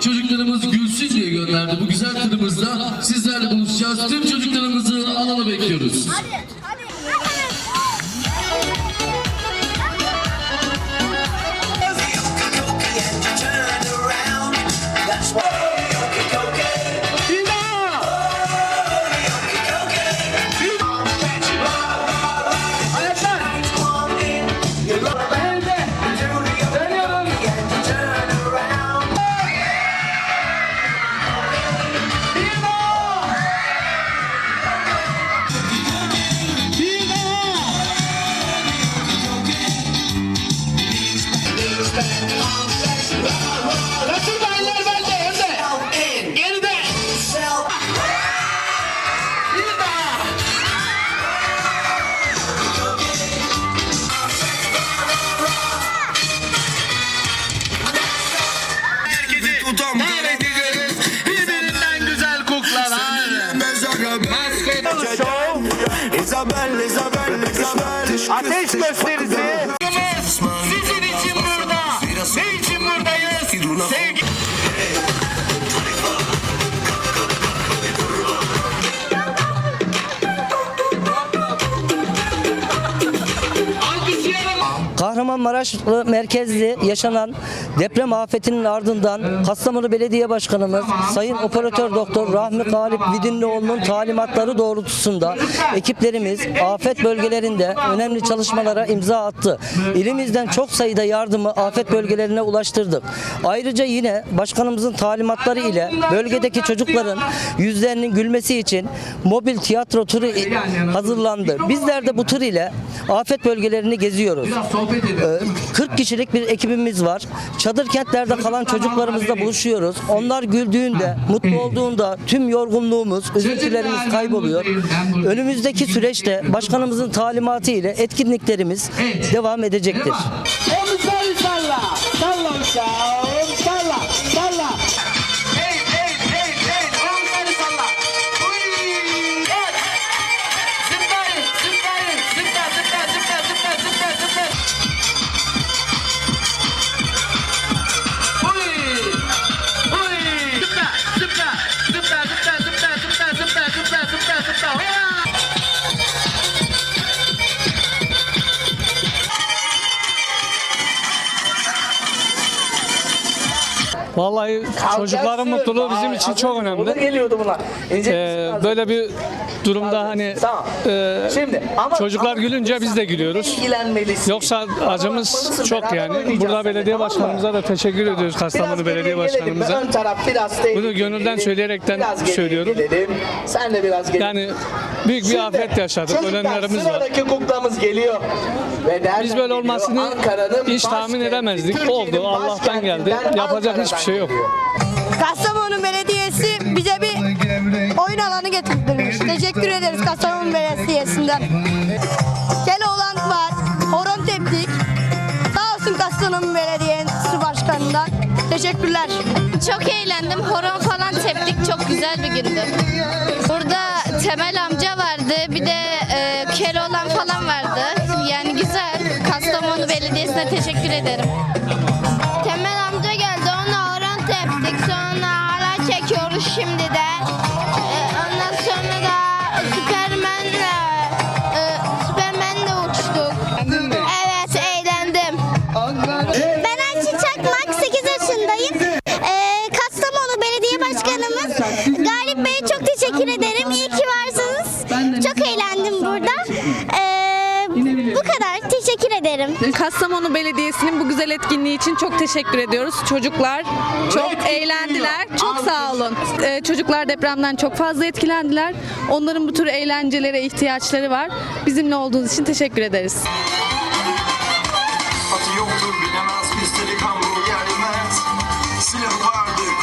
çocuklarımız gülsün diye gönderdi. Bu güzel tırımızda sizlerle buluşacağız. Tüm çocuklarımızı alana bekliyoruz. Hadi, gösterisi. Sizin için burada. Ne için buradayız? Sevgi. Kahramanmaraşlı merkezli yaşanan deprem afetinin ardından Kastamonu Belediye Başkanımız Sayın Operatör Doktor Rahmi Galip Vidinlioğlu'nun talimatları doğrultusunda ekiplerimiz afet bölgelerinde önemli çalışmalara imza attı. İlimizden çok sayıda yardımı afet bölgelerine ulaştırdık. Ayrıca yine başkanımızın talimatları ile bölgedeki çocukların yüzlerinin gülmesi için mobil tiyatro turu hazırlandı. Bizler de bu tur ile afet bölgelerini geziyoruz. Ee, 40 kişilik bir ekibimiz var. Çadır kentlerde kalan çocuklarımızla buluşuyoruz. Onlar güldüğünde, mutlu olduğunda tüm yorgunluğumuz, üzüntülerimiz kayboluyor. Önümüzdeki süreçte başkanımızın talimatı ile etkinliklerimiz devam edecektir. Salla. Vallahi çocukların mutluluğu bizim için çok önemli. geliyordu buna. Ee, böyle bir durumda hani Tamam. e, Şimdi ama çocuklar gülünce biz de gülüyoruz. ilgilenmelisin. Yoksa acımız çok yani. Burada belediye başkanımıza da teşekkür ediyoruz Kastamonu Belediye Başkanımıza. Ön taraf biraz tehlikeli. Bunu gönülden söyleyerekten Biraz geriye söylüyorum. gidelim. Sen de biraz geri. Yani büyük bir Şimdi afet yaşadık. Ölenlerimiz var. Sıradaki kuklamız geliyor. Ve Biz böyle olmasını hiç tahmin edemezdik. Oldu. Allah'tan geldi. Yapacak hiçbir şey yok. Kastamonu Belediyesi bize bir oyun alanı getirmiş. Teşekkür ederiz Kastamonu Belediyesi'nden. Keloğlan var, horon teptik. Sağ olsun Kastamonu Belediyesi Başkanı'ndan. Teşekkürler. Çok eğlendim. Horon falan teptik. Çok güzel bir gündü. Burada Temel amca vardı. Bir de e, Keloğlan falan vardı. Yani güzel. Kastamonu Belediyesi'ne teşekkür ederim. Eğlendim burada. Ee, bu kadar. Teşekkür ederim. Kastamonu Belediyesi'nin bu güzel etkinliği için çok teşekkür ediyoruz. Çocuklar çok eğlendiler. Çok sağ olun. Ee, çocuklar depremden çok fazla etkilendiler. Onların bu tür eğlencelere ihtiyaçları var. Bizimle olduğunuz için teşekkür ederiz. Atı yoktur bilemez bizleri kambur gelmez Silah vardır